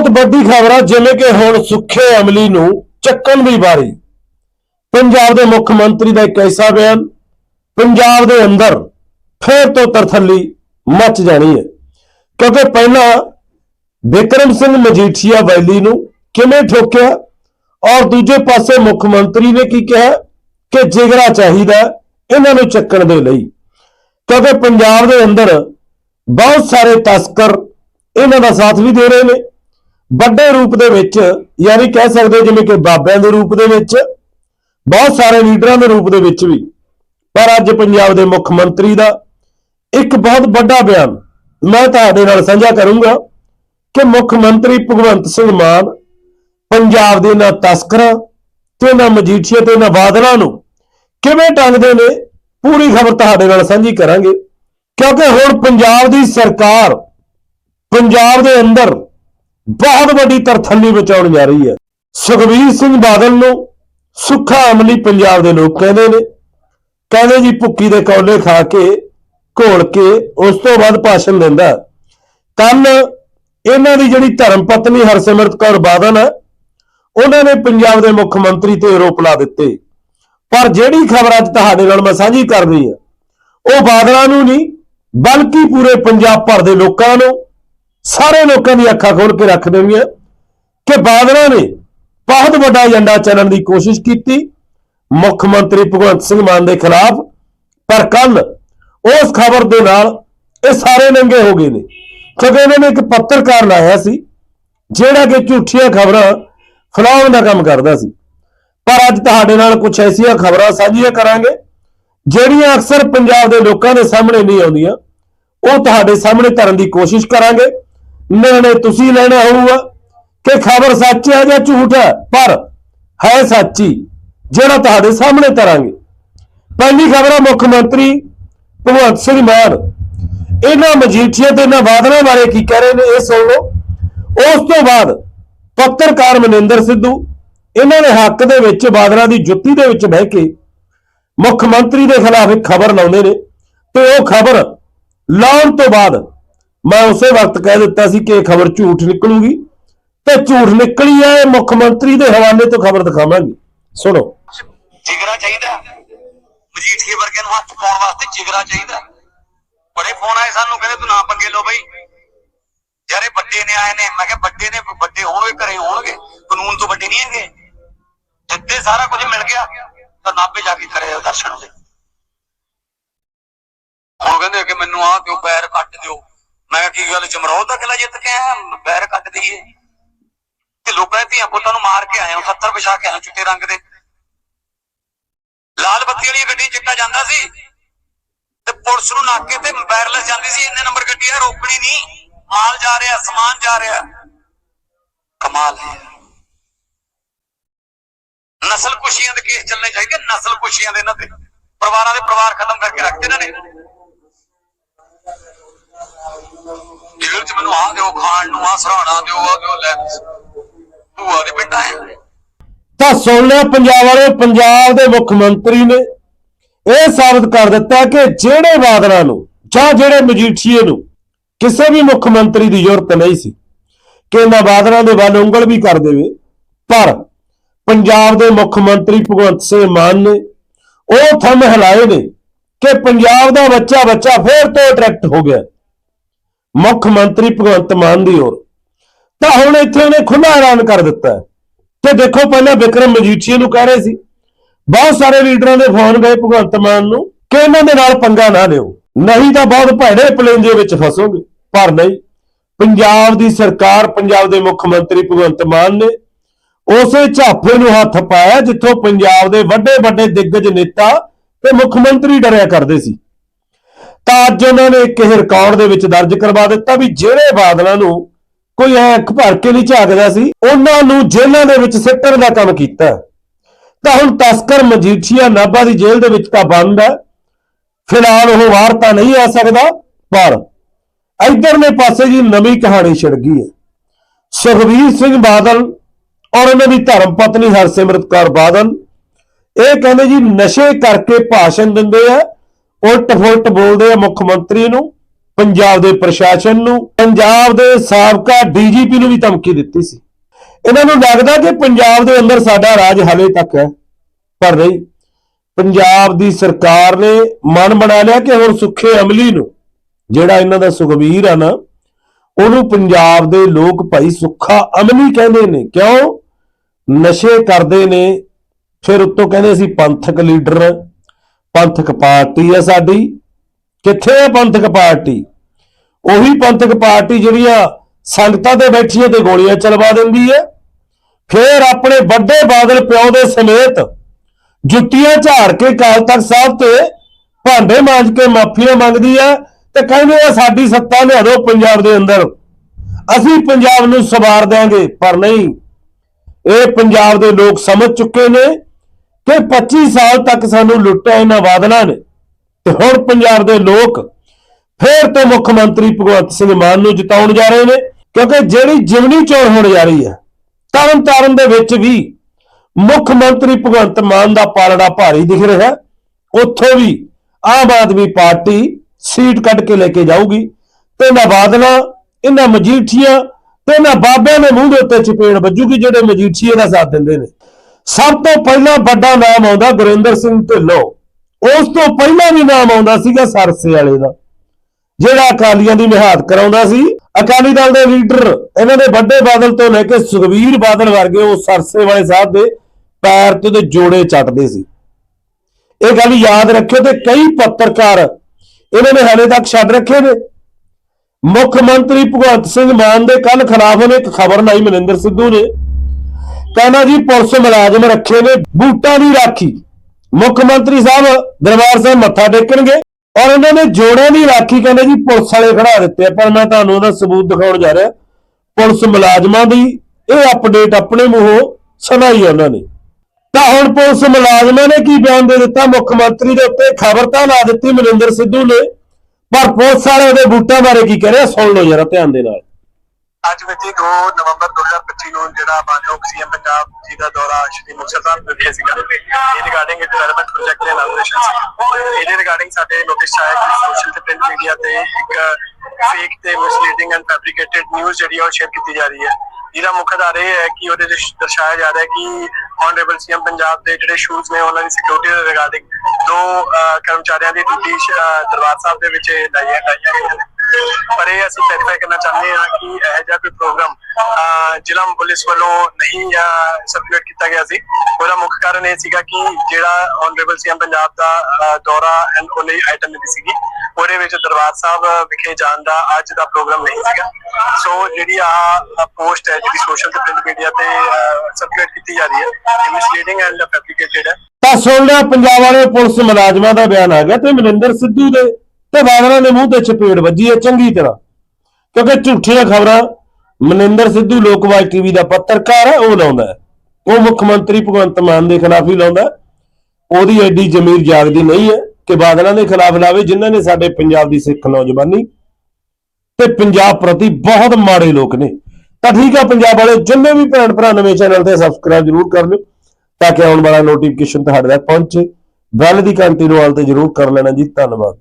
ਬਹੁਤ ਵੱਡੀ ਖਬਰ ਆ, ਜਿਵੇਂ ਕਿ ਹੁਣ ਸੁੱਖੇ ਅਮਲੀ ਨੂੰ ਚੱਕਣ ਦੀ ਵਾਰੀ। ਪੰਜਾਬ ਦੇ ਮੁੱਖ ਮੰਤਰੀ ਦਾ ਇੱਕ ਐਸਾ ਬਿਆਨ, ਪੰਜਾਬ ਦੇ ਅੰਦਰ ਫੇਰ ਤੋਂ ਤਰਥੱਲੀ ਮੱਚ ਜਾਣੀ ਹੈ। ਕਿਉਂਕਿ ਪਹਿਲਾਂ ਵਿਕਰਮ ਸਿੰਘ ਮਜੀਠੀਆ ਵੈਲੀ ਨੂੰ ਕਿਵੇਂ ਠੋਕਿਆ ਔਰ ਦੂਜੇ ਪਾਸੇ ਮੁੱਖ ਮੰਤਰੀ ਨੇ ਕੀ ਕਿਹਾ ਕਿ ਜਿਗਰਾ ਚਾਹੀਦਾ ਇਹਨਾਂ ਨੂੰ ਚੱਕਣ ਦੇ ਲਈ। ਕਿਉਂਕਿ ਪੰਜਾਬ ਦੇ ਅੰਦਰ ਬਹੁਤ ਸਾਰੇ ਤਸਕਰ ਇਹਨਾਂ ਦਾ ਸਾਥ ਵੀ ਦੇ ਰਹੇ ਨੇ। ਵੱਡੇ ਰੂਪ ਦੇ ਵਿੱਚ, ਯਾਨੀ ਕਹਿ ਸਕਦੇ ਜਿਵੇਂ ਕਿ ਬਾਬਿਆਂ ਦੇ ਰੂਪ ਦੇ ਵਿੱਚ, ਬਹੁਤ ਸਾਰੇ ਲੀਡਰਾਂ ਦੇ ਰੂਪ ਦੇ ਵਿੱਚ ਵੀ। ਪਰ ਅੱਜ ਪੰਜਾਬ ਦੇ ਮੁੱਖ ਮੰਤਰੀ ਦਾ ਇੱਕ ਬਹੁਤ ਵੱਡਾ ਬਿਆਨ ਮੈਂ ਤੁਹਾਡੇ ਨਾਲ ਸਾਂਝਾ ਕਰੂੰਗਾ ਕਿ ਮੁੱਖ ਮੰਤਰੀ ਭਗਵੰਤ ਸਿੰਘ ਮਾਨ ਪੰਜਾਬ ਦੇ ਇਹਨਾਂ ਤਸਕਰਾਂ ਤੇ ਇਹਨਾਂ ਮਜੀਠੀਏ ਤੇ ਇਹਨਾਂ ਬਾਦਲਾਂ ਨੂੰ ਕਿਵੇਂ ਟੰਗਦੇ ਨੇ, ਪੂਰੀ ਖਬਰ ਤੁਹਾਡੇ ਨਾਲ ਸਾਂਝੀ ਕਰਾਂਗੇ। ਕਿਉਂਕਿ ਹੁਣ ਪੰਜਾਬ ਦੀ ਸਰਕਾਰ, ਪੰਜਾਬ ਦੇ ਅੰਦਰ ਬਹੁਤ ਵੱਡੀ ਤਰਥੱਲੀ ਬਚਾਉਣ ਜਾ ਰਹੀ ਹੈ। ਸੁਖਬੀਰ ਸਿੰਘ ਬਾਦਲ ਨੂੰ ਸੁੱਖਾ ਅਮਲੀ ਪੰਜਾਬ ਦੇ ਲੋਕ ਕਹਿੰਦੇ ਨੇ। ਕਹਿੰਦੇ ਜੀ ਭੁੱਕੀ ਦੇ ਕੌਲੇ ਖਾ ਕੇ, ਘੋਲ ਕੇ, ਉਸ ਤੋਂ ਬਾਅਦ ਭਾਸ਼ਣ ਦਿੰਦਾ। ਕੱਲ ਇਹਨਾਂ ਦੀ ਜਿਹੜੀ ਧਰਮ ਪਤਨੀ ਹਰਸਿਮਰਤ ਕੌਰ ਬਾਦਲ ਹੈ ਉਹਨਾਂ ਨੇ ਪੰਜਾਬ ਦੇ ਮੁੱਖ ਮੰਤਰੀ ਤੇ ਆਰੋਪ ਲਾ ਦਿੱਤੇ। ਪਰ ਜਿਹੜੀ ਖਬਰ ਅੱਜ ਤੁਹਾਡੇ ਨਾਲ ਮੈਂ ਸਾਂਝੀ ਕਰ ਰਹੀ ਹਾਂ ਉਹ ਬਾਦਲਾਂ ਨੂੰ ਨਹੀਂ, ਬਲਕਿ ਪੂਰੇ ਪੰਜਾਬ ਭਰ ਦੇ ਲੋਕਾਂ ਨੂੰ ਸਾਰੇ ਲੋਕਾਂ ਦੀ ਅੱਖਾਂ ਖੋਲ ਕੇ ਰੱਖ ਦੇਣੀਆਂ ਕਿ ਬਾਦਲਾਂ ਨੇ ਬਹੁਤ ਵੱਡਾ ਏਜੰਡਾ ਚੱਲਣ ਦੀ ਕੋਸ਼ਿਸ਼ ਕੀਤੀ। ਮੁੱਖ ਮੰਤਰੀ ਭਗਵੰਤ ਸਿੰਘ ਮਾਨ ਦੇ ਖਿਲਾਫ, ਪਰ ਕੱਲ ਉਸ ਖਬਰ ਦੇ ਨਾਲ ਇਹ ਸਾਰੇ ਨੰਗੇ ਹੋ ਗਏ ਨੇ। ਕਿਉਂਕਿ ਇਹਨਾਂ ਨੇ ਇੱਕ ਪੱਤਰਕਾਰ ਲਾਇਆ ਸੀ, ਜਿਹੜਾ ਕਿ ਝੂਠੀਆਂ ਖਬਰਾਂ ਫੈਲਾਉਣ ਦਾ ਕੰਮ ਕਰਦਾ ਸੀ। ਪਰ ਅੱਜ ਤੁਹਾਡੇ ਨਾਲ ਕੁਝ ਐਸੀਆਂ ਖਬਰਾਂ ਸਾਂਝੀਆਂ ਕਰਾਂਗੇ, ਜਿਹੜੀਆਂ ਅਕਸਰ ਪੰਜਾਬ ਦੇ ਲੋਕਾਂ ਦੇ ਸਾਹਮਣੇ ਨਹੀਂ ਆਉਂਦੀਆਂ। ਉਹ ਤੁਹਾਡੇ ਸਾਹਮਣੇ ਧਰਨ ਦੀ ਕੋਸ਼ਿਸ਼ ਕਰਾਂਗੇ। ਨਿਰਣੇ ਤੁਸੀਂ ਲੈਣਾ ਹੋਊਗਾ। ਕਿ ਖਬਰ ਸੱਚ ਹੈ ਜਾਂ ਝੂਠ ਹੈ? ਪਰ ਹੈ ਸੱਚੀ, ਜਿਹੜਾ ਤੁਹਾਡੇ ਸਾਹਮਣੇ ਤਰਾਂਗੇ। ਪਹਿਲੀ ਖਬਰ ਹੈ ਮੁੱਖ ਮੰਤਰੀ ਭਗਵੰਤ ਸਿੰਘ ਮਾਨ। ਇਹਨਾਂ ਮਜੀਠੀਆ ਤੇ ਇਹਨਾਂ ਬਾਦਲਾਂ ਬਾਰੇ ਕੀ ਕਹਿ ਰਹੇ ਨੇ, ਇਹ ਸੁਣ ਲਓ। ਉਸ ਤੋਂ ਬਾਅਦ ਪੱਤਰਕਾਰ ਮਨਿੰਦਰ ਸਿੱਧੂ ਇਹਨਾਂ ਦੇ ਹੱਕ ਦੇ ਵਿੱਚ ਬਾਦਲਾਂ ਦੀ ਜੁੱਤੀ ਦੇ ਵਿੱਚ ਬਹਿ ਕੇ ਮੁੱਖ ਮੰਤਰੀ ਦੇ ਖਿਲਾਫ ਇੱਕ ਖਬਰ ਲਾਉਂਦੇ ਨੇ। ਤੇ ਉਹ ਖਬਰ ਲਾਉਣ ਤੋਂ ਬਾਅਦ ਮੈਂ ਉਸੇ ਵਕਤ ਕਹਿ ਦਿੱਤਾ ਸੀ ਕਿ ਇਹ ਖਬਰ ਝੂਠ ਨਿਕਲੂਗੀ ਤੇ ਝੂਠ ਨਿਕਲੀ ਹੈ ਮੁੱਖ ਮੰਤਰੀ ਦੇ ਹਵਾਲੇ ਤੋਂ ਖਬਰ ਦਿਖਾਵਾਂਗੇ। ਸੁਣੋ। ਜਿਗਰਾ ਚਾਹੀਦਾ। ਮਜੀਠੀਏ ਵਰਗੇ ਨੂੰ ਹੱਥ ਪਾਉਣ ਵਾਸਤੇ ਜਿਗਰਾ ਚਾਹੀਦਾ। ਬੜੇ ਫੋਨ ਆਏ ਸਾਨੂੰ, ਕਹਿੰਦੇ ਤੂੰ ਨਾ ਪੰਗੇ ਲਓ ਬਈ। ਯਾਰੇ ਵੱਡੇ ਨੇ ਆਏ ਨੇ। ਮੈਂ ਕਿਹਾ ਵੱਡੇ ਨੇ, ਵੱਡੇ ਹੋਣਗੇ, ਘਰੇ ਹੋਣਗੇ। ਕਾਨੂੰਨ ਤੋਂ ਵੱਡੇ ਨਹੀਂ ਹੈਗੇ। ਜਿੱਦੇ ਸਾਰਾ ਕੁਝ ਮਿਲ ਗਿਆ, ਤਾਂ ਨਾਭੇ ਜਾ ਕੇ ਕਰੇ ਦਰਸ਼ਨ ਦੇ ਹੁਣ ਕਹਿੰਦੇ ਕਿ ਮੈਨੂੰ ਆਹ ਦਿਓ, ਪੈਰ ਕੱਟ ਦਿਓ। ਮੈਂ ਕਿਹਾ, ਕੀ ਗੱਲ, ਜਮਰੌਦ ਦਾ ਕਿਲਾ ਜਿੱਤ ਕੇ ਆਇਆ? ਪੈਰ ਕੱਟ ਦਈਏ। ਤੇ ਲੋਕਾਂ ਦੀਆਂ ਪੁੱਤਾਂ ਨੂੰ ਮਾਰ ਕੇ ਆਏ ਹਾਂ 70 ਵਿਛਾ ਕੇ ਆਏ ਚਿੱਟੇ ਰੰਗ ਦੇ। ਲਾਲ ਬੱਤੀ ਵਾਲੀ ਗੱਡੀ ਚਿੱਟਾ ਜਾਂਦਾ ਸੀ। ਤੇ ਪੁਲਿਸ ਨੂੰ ਨਾਕੇ ਤੇ ਵਾਇਰਲੈਸ ਜਾਂਦੀ ਸੀ, ਇੰਨੇ ਨੰਬਰ ਗੱਡੀ ਹੈ ਰੋਕਣੀ ਨਹੀਂ। ਮਾਲ ਜਾ ਰਿਹਾ, ਸਮਾਨ ਜਾ ਰਿਹਾ। ਕਮਾਲ ਹੈ। ਨਸਲ ਕੁਸ਼ੀਆਂ ਦੇ ਕੇਸ ਚੱਲਣੇ ਚਾਹੀਦੇ, ਨਸਲ ਕੁਸ਼ੀਆਂ ਦੇ ਇਹਨਾਂ ਤੇ। ਪਰਿਵਾਰਾਂ ਦੇ ਪਰਿਵਾਰ ਖਤਮ ਕਰਕੇ ਰੱਖਦੇ ਇਹਨਾਂ ਨੇ। ਜੇਲ੍ਹ ਚ ਮੈਨੂੰ ਆ ਦਿਓ, ਖਾਣ ਨੂੰ ਆ ਸਰਾਣਾ ਦਿਓ ਆ ਦਿਓ, ਲੈ। ਭੂਆ ਦੇ ਬੇਟਾ ਹੈ ਤਾਂ ਸੁਣ ਲਿਆ ਪੰਜਾਬ ਵਾਲੇ, ਪੰਜਾਬ ਦੇ ਮੁੱਖ ਮੰਤਰੀ ਨੇ ਇਹ ਸਾਬਤ ਕਰ ਦਿੱਤਾ ਕਿ ਜਿਹੜੇ ਬਾਦਲਾਂ ਨੂੰ ਜਾਂ ਜਿਹੜੇ ਮਜੀਠੀਏ ਨੂੰ ਕਿਸੇ ਵੀ ਮੁੱਖ ਮੰਤਰੀ ਦੀ ਜ਼ਰੂਰਤ ਨਹੀਂ ਸੀ ਕਿ ਇਹਨਾਂ ਬਾਦਲਾਂ ਦੇ ਵੱਲ ਉਂਗਲ ਵੀ ਕਰ ਦੇਵੇ, ਪਰ ਪੰਜਾਬ ਦੇ ਮੁੱਖ ਮੰਤਰੀ ਭਗਵੰਤ ਸਿੰਘ ਮਾਨ ਨੇ ਉਹ ਥੰਮ ਹਿਲਾਏ ਨੇ ਕਿ ਪੰਜਾਬ ਦਾ ਬੱਚਾ ਬੱਚਾ ਫੇਰ ਤੋਂ ਅਟਰੈਕਟ ਹੋ ਗਿਆ। ਮੁੱਖ ਮੰਤਰੀ ਭਗਵੰਤ ਮਾਨ ਦੀ ओर ਤਾਂ ਹੁਣ ਇੱਥੇ ਉਹਨੇ ਖੁੱਲ੍ਹਾ ਐਲਾਨ ਕਰ ਦਿੱਤਾ ਤੇ ਦੇਖੋ ਪਹਿਲਾਂ ਵਿਕਰਮ ਮਜੀਠੀਆ ਨੂੰ ਕਹਿ ਰਹੇ ਸੀ, ਬਹੁਤ ਸਾਰੇ ਲੀਡਰਾਂ ਦੇ ਫੋਨ ਗਏ ਭਗਵੰਤ ਮਾਨ ਨੂੰ ਕਿ ਇਹਨਾਂ ਦੇ ਨਾਲ ਪੰਗਾ ਨਾ ਲਿਓ। ਨਹੀਂ ਤਾਂ ਬਹੁਤ ਭੈੜੇ ਪਲੇਂਜੇ ਵਿੱਚ ਫਸੋਗੇ, ਪਰ ਨਹੀਂ। ਪੰਜਾਬ ਦੀ ਸਰਕਾਰ, ਪੰਜਾਬ ਦੇ ਮੁੱਖ ਮੰਤਰੀ ਭਗਵੰਤ ਮਾਨ ਨੇ ਉਸੇ ਝਾਫੇ ਨੂੰ ਹੱਥ ਪਾਇਆ ਜਿੱਥੋਂ ਪੰਜਾਬ ਦੇ ਵੱਡੇ ਵੱਡੇ ਦਿੱਗਜ ਨੇਤਾ ਤੇ ਮੁੱਖ ਮੰਤਰੀ ਡਰਿਆ ਕਰਦੇ ਸੀ। ਤਾਂ ਅੱਜ ਉਹਨਾਂ ਨੇ ਇੱਕ ਇਹ ਰਿਕਾਰਡ ਦੇ ਵਿੱਚ ਦਰਜ ਕਰਵਾ ਦਿੱਤਾ ਵੀ ਜਿਹੜੇ ਬਾਦਲਾਂ ਨੂੰ ਕੋਈ ਐਂਖ ਭਰ ਕੇ ਨਹੀਂ ਝਾਕਦਾ ਸੀ, ਉਹਨਾਂ ਨੂੰ ਜੇਲ੍ਹਾਂ ਦੇ ਵਿੱਚ ਸਿੱਟਣ ਦਾ ਕੰਮ ਕੀਤਾ। ਤਾਂ ਹੁਣ ਤਸਕਰ ਮਜੀਠੀਆ ਨਾਭਾ ਦੀ ਜੇਲ੍ਹ ਦੇ ਵਿੱਚ ਤਾਂ ਬੰਦ ਹੈ। ਫਿਲਹਾਲ ਉਹ ਬਾਹਰ ਤਾਂ ਨਹੀਂ ਆ ਸਕਦਾ, ਪਰ ਇਧਰਲੇ ਪਾਸੇ ਜੀ ਨਵੀਂ ਕਹਾਣੀ ਛਿੜ ਗਈ ਹੈ। ਸੁਖਬੀਰ ਸਿੰਘ ਬਾਦਲ ਔਰ ਉਹਨਾਂ ਦੀ ਧਰਮ ਪਤਨੀ ਹਰਸਿਮਰਤ ਕੌਰ ਬਾਦਲ, ਇਹ ਕਹਿੰਦੇ ਜੀ ਨਸ਼ੇ ਕਰਕੇ ਭਾਸ਼ਣ ਦਿੰਦੇ ਆ ਉਲਟ ਫੁਲਟ ਬੋਲਦੇ ਆ ਮੁੱਖ ਮੰਤਰੀ ਨੂੰ, ਪੰਜਾਬ ਦੇ ਪ੍ਰਸ਼ਾਸਨ ਨੂੰ, ਪੰਜਾਬ ਦੇ ਸਾਬਕਾ ਡੀਜੀਪੀ ਨੂੰ ਵੀ ਧਮਕੀ ਦਿੱਤੀ ਸੀ। ਇਹਨਾਂ ਨੂੰ ਲੱਗਦਾ ਕਿ ਪੰਜਾਬ ਦੇ ਅੰਦਰ ਸਾਡਾ ਰਾਜ ਹਲੇ ਤੱਕ ਹੈ, ਪਰ ਨਹੀਂ। ਪੰਜਾਬ ਦੀ ਸਰਕਾਰ ਨੇ ਮਨ ਬਣਾ ਲਿਆ ਕਿ ਹੁਣ ਸੁੱਖੇ ਅਮਲੀ ਨੂੰ, ਜਿਹੜਾ ਇਹਨਾਂ ਦਾ ਸੁਖਬੀਰ ਆ ਨਾ, ਉਹਨੂੰ ਪੰਜਾਬ ਦੇ ਲੋਕ ਭਾਈ ਸੁੱਖਾ ਅਮਲੀ ਕਹਿੰਦੇ ਨੇ। ਕਿਉਂ? ਨਸ਼ੇ ਕਰਦੇ ਨੇ, ਫਿਰ ਉੱਤੋਂ ਕਹਿੰਦੇ ਅਸੀਂ ਪੰਥਕ ਲੀਡਰ ਪੰਥਕ ਪਾਰਟੀ ਆ ਸਾਡੀ। ਕਿੱਥੇ ਹੈ ਪੰਥਕ ਪਾਰਟੀ? ਉਹੀ ਪੰਥਕ ਪਾਰਟੀ ਜਿਹੜੀਆਂ ਸੰਗਤਾਂ ਤੇ ਬੈਠੀਆਂ ਤੇ ਗੋਲੀਆਂ ਚਲਵਾ ਦਿੰਦੀ ਹੈ ਫਿਰ ਆਪਣੇ ਵੱਡੇ ਬਾਦਲ ਪਿਓ ਦੇ ਸਮੇਤ ਜੁੱਤੀਆਂ ਝਾੜ ਕੇ ਕਾਲ ਤਖਤ ਸਾਹਿਬ ਤੇ ਭਾਂਡੇ ਮਾਂਜ ਕੇ ਮਾਫੀਆਂ ਮੰਗਦੀ ਹੈ ਤੇ ਕਹਿੰਦੇ ਆ, ਸਾਡੀ ਸੱਤਾ ਲਿਆ ਦਿਓ ਪੰਜਾਬ ਦੇ ਅੰਦਰ। ਅਸੀਂ ਪੰਜਾਬ ਨੂੰ ਸਵਾਰ ਦਿਆਂਗੇ। ਪਰ ਨਹੀਂ, ਇਹ ਪੰਜਾਬ ਦੇ ਲੋਕ ਸਮਝ ਚੁੱਕੇ ਨੇ। ਕਿ 25 ਸਾਲ ਤੱਕ ਸਾਨੂੰ ਲੁੱਟਿਆ ਇਹਨਾਂ ਬਾਦਲਾਂ ਨੇ। ਤੇ ਹੁਣ ਪੰਜਾਬ ਦੇ ਲੋਕ ਫੇਰ ਤੋਂ ਮੁੱਖ ਮੰਤਰੀ ਭਗਵੰਤ ਸਿੰਘ ਮਾਨ ਨੂੰ ਜਿਤਾਉਣ ਜਾ ਰਹੇ ਨੇ, ਕਿਉਂਕਿ ਜਿਹੜੀ ਜਿਮਨੀ ਚੋਣ ਹੋਣ ਜਾ ਰਹੀ ਹੈ ਤਰਨ ਤਾਰਨ ਦੇ ਵਿੱਚ ਵੀ ਮੁੱਖ ਮੰਤਰੀ ਭਗਵੰਤ ਮਾਨ ਦਾ ਪਾਲੜਾ ਭਾਰੀ ਦਿਖ ਰਿਹਾ ਉੱਥੋਂ ਵੀ ਆਮ ਆਦਮੀ ਪਾਰਟੀ ਸੀਟ ਕੱਢ ਕੇ ਲੈ ਕੇ ਜਾਊਗੀ ਤੇ ਇਹਨਾਂ ਬਾਦਲਾਂ ਇਹਨਾਂ ਮਜੀਠੀਆਂ ਤੇ ਇਹਨਾਂ ਬਾਬਿਆਂ ਦੇ ਮੂੰਹ ਦੇ ਉੱਤੇ ਚਪੇੜ ਵੱਜੂਗੀ ਜਿਹੜੇ ਮਜੀਠੀਏ ਦਾ ਸਾਥ ਦਿੰਦੇ ਨੇ। ਸਭ ਤੋਂ ਪਹਿਲਾਂ ਵੱਡਾ ਨਾਮ ਆਉਂਦਾ ਗੁਰਿੰਦਰ ਸਿੰਘ ਢਿੱਲੋਂ। ਉਸ ਤੋਂ ਪਹਿਲਾਂ ਵੀ ਨਾਮ ਆਉਂਦਾ ਸੀਗਾ ਸਰਸੇ ਵਾਲੇ ਦਾ। ਜਿਹੜਾ ਅਕਾਲੀਆਂ ਦੀ ਨਿਹਾਦ ਕਰਾਉਂਦਾ ਸੀ। ਅਕਾਲੀ ਦਲ ਦੇ ਲੀਡਰ, ਇਹਨਾਂ ਦੇ ਵੱਡੇ ਬਾਦਲ ਤੋਂ ਲੈ ਕੇ ਸੁਖਵੀਰ ਬਾਦਲ ਵਰਗੇ ਉਹ ਸਰਸੇ ਵਾਲੇ ਸਾਹਿਬ ਦੇ ਪੈਰ ਤੇ ਉਹਦੇ ਜੋੜੇ ਚੱਟਦੇ ਸੀ। ਇਹ ਗੱਲ ਯਾਦ ਰੱਖਿਓ ਤੇ ਕਈ ਪੱਤਰਕਾਰ ਇਹਨਾਂ ਨੇ ਹਾਲੇ ਤੱਕ ਛੱਡ ਰੱਖੇ ਨੇ। ਮੁੱਖ ਮੰਤਰੀ ਭਗਵੰਤ ਸਿੰਘ ਮਾਨ ਦੇ ਕੱਲ ਖਿਲਾਫ ਉਹਨੇ ਇੱਕ ਖਬਰ ਲਾਈ ਮਨਿੰਦਰ ਸਿੱਧੂ ਨੇ। ਕਹਿੰਦਾ ਜੀ ਪੁਲਿਸ ਮੁਲਾਜ਼ਮ ਰੱਖੇ ਨੇ ਬੂਟਾਂ ਦੀ ਰਾਖੀ। ਮੁੱਖ ਮੰਤਰੀ ਸਾਹਿਬ ਦਰਬਾਰ ਸਾਹਿਬ ਮੱਥਾ ਟੇਕਣਗੇ ਔਰ ਉਹਨਾਂ ਨੇ ਜੋੜਿਆਂ ਦੀ ਰਾਖੀ ਕਹਿੰਦੇ ਜੀ ਪੁਲਿਸ ਵਾਲੇ ਖੜਾ ਦਿੱਤੇ ਆ, ਪਰ ਮੈਂ ਤੁਹਾਨੂੰ ਉਹਦਾ ਸਬੂਤ ਦਿਖਾਉਣ ਜਾ ਰਿਹਾ। ਪੁਲਿਸ ਮੁਲਾਜ਼ਮਾਂ ਦੀ ਇਹ ਅਪਡੇਟ ਆਪਣੇ ਮੂੰਹੋਂ ਸੁਣਾਈ ਆ ਉਹਨਾਂ ਨੇ। ਤਾਂ ਹੁਣ ਪੁਲਿਸ ਮੁਲਾਜ਼ਮਾਂ ਨੇ ਕੀ ਬਿਆਨ ਦੇ ਦਿੱਤਾ? ਮੁੱਖ ਮੰਤਰੀ ਦੇ ਉੱਤੇ ਖਬਰ ਤਾਂ ਲਾ ਦਿੱਤੀ ਮਨਿੰਦਰ ਸਿੱਧੂ ਨੇ। ਪਰ ਪੁਲਿਸ ਵਾਲੇ ਉਹਦੇ ਬੂਟਾਂ ਬਾਰੇ ਕੀ ਕਹਿ ਰਿਹਾ ਸੁਣ ਲਓ ਜਰਾ ਧਿਆਨ ਦੇ ਨਾਲ। ਅੱਜ ਮਿਤੀ 2 ਨਵੰਬਰ 2025 ਨੂੰ ਜਿਹੜਾ ਮਾਨਯੋਗ ਸੀਐਮ ਪੰਜਾਬ ਜੀ ਦਾ ਦੌਰਾ ਸ਼੍ਰੀ ਮੁਕਤਸਰ ਸਾਹਿਬ ਵਿਖੇ ਸੀਗਾ। ਇਹ ਰਿਗਾਰਡਿੰਗ ਡਿਵੈਲਪਮੈਂਟ ਪ੍ਰੋਜੈਕਟ ਦੇ ਇਨਾਗੂਰੇਸ਼ਨ ਇਹਦੇ ਰਿਗਾਰਡਿੰਗ ਸਾਡੇ ਨੋਟਿਸ ਆਇਆ ਕਿ ਸੋਸ਼ਲ ਤੇ ਪ੍ਰਿੰਟ ਮੀਡੀਆ ਤੇ ਇੱਕ ਫੇਕ ਤੇ ਮਿਸਲੀਡਿੰਗ ਐਂਡ ਫੈਬਰੀਕੇਟਡ ਨਿਊਜ਼ ਜਿਹੜੀ ਉਹ ਸ਼ੇਅਰ ਕੀਤੀ ਜਾ ਰਹੀ ਹੈ। ਇਹਦਾ ਮੁੱਖ ਆਧਾਰ ਇਹ ਹੈ ਕਿ ਉਹਦੇ ਵਿੱਚ ਦਰਸਾਇਆ ਜਾ ਰਿਹਾ ਹੈ ਕਿ ਆਨਰੇਬਲ ਸੀਐਮ ਪੰਜਾਬ ਦੇ ਜਿਹੜੇ ਸ਼ੂਜ਼ ਨੇ ਉਹਨਾਂ ਦੀ ਸਿਕਿਉਰਿਟੀ ਦੇ ਰਿਗਾਰਡਿੰਗ ਦੋ ਕਰਮਚਾਰੀਆਂ ਦੀ ਡਿਊਟੀ ਦਰਬਾਰ ਸਾਹਿਬ ਦੇ ਵਿੱਚ ਲਾਈਆਂ ਲਾਈਆਂ ਗਈਆਂ ਨੇ। ਪਰ ਇਹ ਅਸੀਂ ਵੈਰੀਫਾਈ ਕਰਨਾ ਚਾਹੁੰਦੇ ਹਾਂ ਕਿ ਇਹ ਜਿਹਾ ਕੋਈ ਪ੍ਰੋਗਰਾਮ ਜ਼ਿਲ੍ਹਾ ਪੁਲਿਸ ਵੱਲੋਂ ਨਹੀਂ ਸਰਕੂਲੇਟ ਕੀਤਾ ਗਿਆ ਸੀ। ਉਹਦਾ ਮੁੱਖ ਕਾਰਨ ਇਹ ਸੀਗਾ ਕਿ ਜਿਹੜਾ ਆਨਰੇਬਲ ਸੀਐਮ ਪੰਜਾਬ ਦਾ ਦੌਰਾ ਐਂਡ ਉਹ ਲਈ ਆਈਟਮ ਦਿੱਤੀ ਸੀਗੀ। ਉਹਦੇ ਵਿੱਚ ਦਰਬਾਰ ਸਾਹਿਬ ਵਿਖੇ ਜਾਣ ਦਾ ਅੱਜ ਦਾ ਪ੍ਰੋਗਰਾਮ ਨਹੀਂ ਸੀਗਾ। ਸੋ ਜਿਹੜੀ ਆ ਪੋਸਟ ਹੈ, ਜਿਹੜੀ ਸੋਸ਼ਲ ਤੇ ਪ੍ਰਿੰਟ ਮੀਡੀਆ ਤੇ ਸਰਕੂਲੇਟ ਕੀਤੀ ਜਾ ਰਹੀ ਹੈ ਮਿਸਲੀਡਿੰਗ ਐਂਡ ਫੈਬਰੀਕੇਟਡ ਹੈ। ਤਾਂ ਸੁਣ ਪੰਜਾਬ ਵਾਲੇ ਪੁਲਿਸ ਮੁਲਾਜ਼ਮਾਂ ਦਾ ਬਿਆਨ ਆ ਗਿਆ ਤੇ ਮਨਿੰਦਰ ਸਿੱਧੂ ਦੇ ਤੇ ਬਾਦਲਾਂ ਦੇ ਮੂੰਹ ਤੇ ਚਪੇੜ ਵੱਜੀ ਹੈ ਚੰਗੀ ਤਰ੍ਹਾਂ। ਕਿਉਂਕਿ ਝੂਠੀਆਂ ਖਬਰਾਂ, ਮਨਿੰਦਰ ਸਿੱਧੂ ਲੋਕਵਾਜ ਟੀਵੀ ਦਾ ਪੱਤਰਕਾਰ ਹੈ, ਉਹ ਲਾਉਂਦਾ ਹੈ। ਉਹ ਮੁੱਖ ਮੰਤਰੀ ਭਗਵੰਤ ਮਾਨ ਦੇ ਖਿਲਾਫ ਹੀ ਲਾਉਂਦਾ ਉਹਦੀ ਐਡੀ ਜ਼ਮੀਰ ਜਾਗਦੀ ਨਹੀਂ ਹੈ ਕਿ ਬਾਦਲਾਂ ਦੇ ਖਿਲਾਫ ਲਾਵੇ, ਜਿਨ੍ਹਾਂ ਨੇ ਸਾਡੇ ਪੰਜਾਬ ਦੀ ਸਿੱਖ ਨੌਜਵਾਨੀ ਤੇ ਪੰਜਾਬ ਪ੍ਰਤੀ ਬਹੁਤ ਮਾੜੇ ਲੋਕ ਨੇ। ਤਾਂ ਠੀਕ ਆ, ਪੰਜਾਬ ਵਾਲੇ ਜਿੰਨੇ ਵੀ ਭੈਣ ਭਰਾ ਨਵੇਂ ਚੈਨਲ ਤੇ ਸਬਸਕ੍ਰਾਈਬ ਜਰੂਰ ਕਰ ਲਿਓ, ਤਾਂ ਕਿ ਆਉਣ ਵਾਲਾ ਨੋਟੀਫਿਕੇਸ਼ਨ ਤੁਹਾਡੇ ਤੱਕ ਪਹੁੰਚੇ। ਬੈਲ ਦੀ ਘੰਟੀ ਨੂੰ ਆਲ ਤੇ ਜਰੂਰ ਕਰ ਲੈਣਾ ਜੀ, ਧੰਨਵਾਦ।